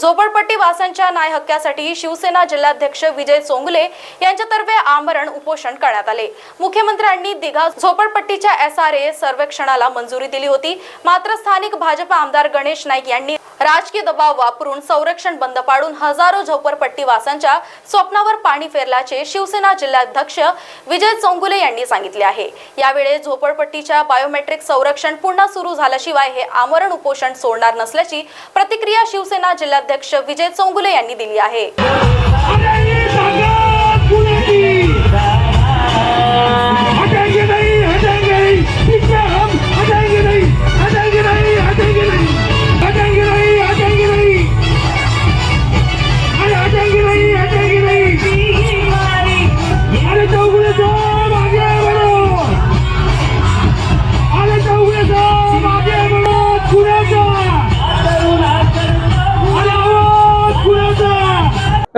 झोपडपट्टी वासांच्या न्याय हक्कासाठी शिवसेना जिल्हाध्यक्ष विजय चोंगले यांच्यातर्फे आमरण उपोषण करण्यात आले. मुख्यमंत्र्यांनी दिघा झोपडपट्टीच्या एस आर ए सर्वेक्षणाला मंजुरी दिली होती. मात्र स्थानिक भाजप आमदार गणेश नाईक यांनी राजकीय दबाव वापरून संरक्षण बंद पाडून हजारो झोपडपट्टी वासांच्या स्वप्नावर पाणी फेरल्याचे शिवसेना जिल्हाध्यक्ष विजय चोंगुले यांनी सांगितले आहे. यावेळी झोपडपट्टीच्या बायोमेट्रिक संरक्षण पुन्हा सुरू झाल्याशिवाय हे आमरण उपोषण सोडणार नसल्याची प्रतिक्रिया शिवसेना जिल्हाध्यक्ष विजय चोंगुले यांनी दिली आहे.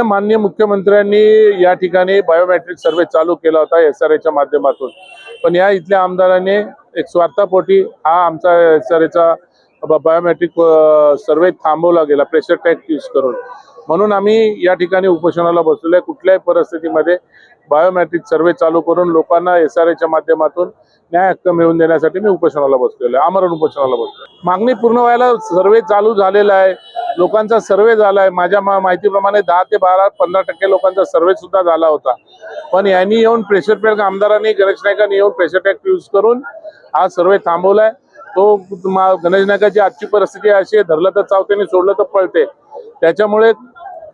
माननीय मुख्यमंत्र्यांनी या ठिकाणी बायोमॅट्रिक सर्वे चालू केला होता एस आर एच्या माध्यमातून. पण या इथल्या आमदारांनी एक स्वार्थापोटी हा आमचा एस आर एचा बायोमॅट्रिक सर्वे थांबवला गेला प्रेशर टॅग यूज करून. म्हणून आम्ही या ठिकाणी उपोषणाला बसलेलो आहे कुठल्याही परिस्थितीमध्ये बायोमॅट्रिक सर्वे चालू करून लोकांना एस आर एच्या माध्यमातून न्याय हक्क मिळवून देण्यासाठी मी उपोषणाला बसलेलो आहे. आमरण उपोषणाला बसलो मागणी पूर्ण व्हायला सर्वे चालू झालेला आहे. लोकांचा सर्वे झाला आहे. माझ्या मा- माहितीप्रमाणे दहा ते बारा पंधरा टक्के लोकांचा सर्वे सुद्धा झाला होता. पण यांनी येऊन प्रेशर टॅग आमदारांनी गणेश नायकांनी येऊन प्रेशर टॅग यूज करून हा सर्वे थांबवलाय. तो गणेश नायकाची आजची परिस्थिती अशी आहे. धरलं तर चावते सोडलं तर पळते. त्याच्यामुळे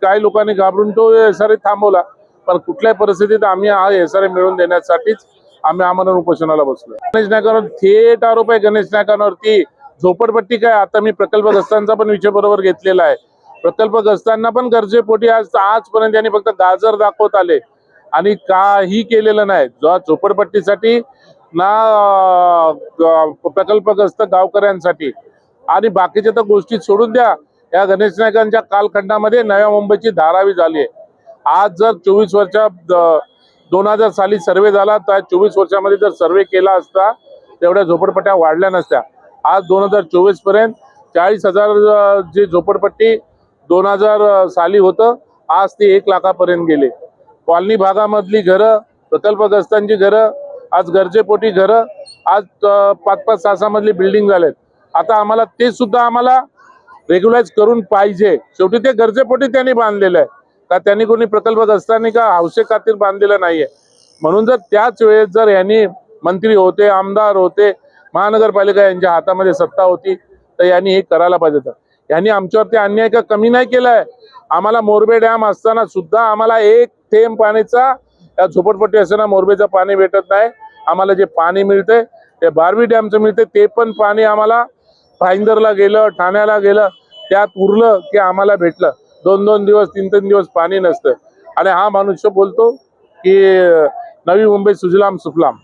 काही लोकांनी घाबरून तो एस आर थांबवला. पण कुठल्याही परिस्थितीत आम्ही हा एस आर मिळवून देण्यासाठीच आम्ही आमरण उपोषणाला बसलो गणेश नायकांवर थेट आरोप आहे. गणेश नायकांवरती झोपडपट्टी काय? आता मी प्रकल्पग्रस्तांचा पण विषय बरोबर घेतलेला आहे. प्रकल्पग्रस्तांना पण गरजेपोटी आज आजपर्यंत त्यांनी फक्त गाजर दाखवत आले. आणि काही केलेलं नाही. जो झोपडपट्टीसाठी ना प्रकल्पग्रस्त गावकऱ्यांसाठी. आणि बाकीच्या तर गोष्टी सोडून द्या. या गणेश नायकांच्या कालखंडामध्ये नव्या मुंबईची धारावी झाली आहे. आज जर चोवीस वर्षा दोन हजार साली सर्वे झाला तर चोवीस वर्षामध्ये जर सर्वे केला असता तेवढ्या झोपडपट्ट्या वाढल्या नसत्या. आज दोन हजार चोवीसपर्यंत चाळीस हजार अं, जी झोपडपट्टी दोन हजार साली होतं आज ते एक लाखापर्यंत गेले. कॉलनी भागामधली घरं प्रकल्पग्रस्तांची घरं आज गरजेपोटी घरं आज पाच पाच सहा सहा मधली बिल्डिंग झालेत. आता आम्हाला ते सुद्धा आम्हाला रेग्युलाइज करून पाहिजे. शेवटी ते गरजेपोटी त्यांनी बांधलेलं आहे. का त्यांनी कोणी प्रकल्प असताना का हौसे खातीर बांधलेलं नाहीये. म्हणून जर त्याच वेळेस जर यांनी मंत्री होते आमदार होते महानगरपालिका यांच्या हातामध्ये सत्ता होती तर यांनी हे करायला पाहिजे तर यांनी आमच्यावरती अन्याय का कमी नाही केलाय? आम्हाला मोरबे डॅम असताना सुद्धा आम्हाला एक थेंब पाण्याचा या झोपडपट्टी असताना मोरबेचं पाणी भेटत नाही. आम्हाला जे पाणी मिळते ते बारवी डॅमचं मिळते ते पण पाणी आम्हाला भाईंदरला गेलं ठाण्याला गेलं त्यात उरलं की आम्हाला भेटलं. दोन दोन दिवस तीन तीन दिवस पाणी नसतं. आणि हा मनुष्य बोलतो की नवी मुंबई सुजलाम सुफलाम.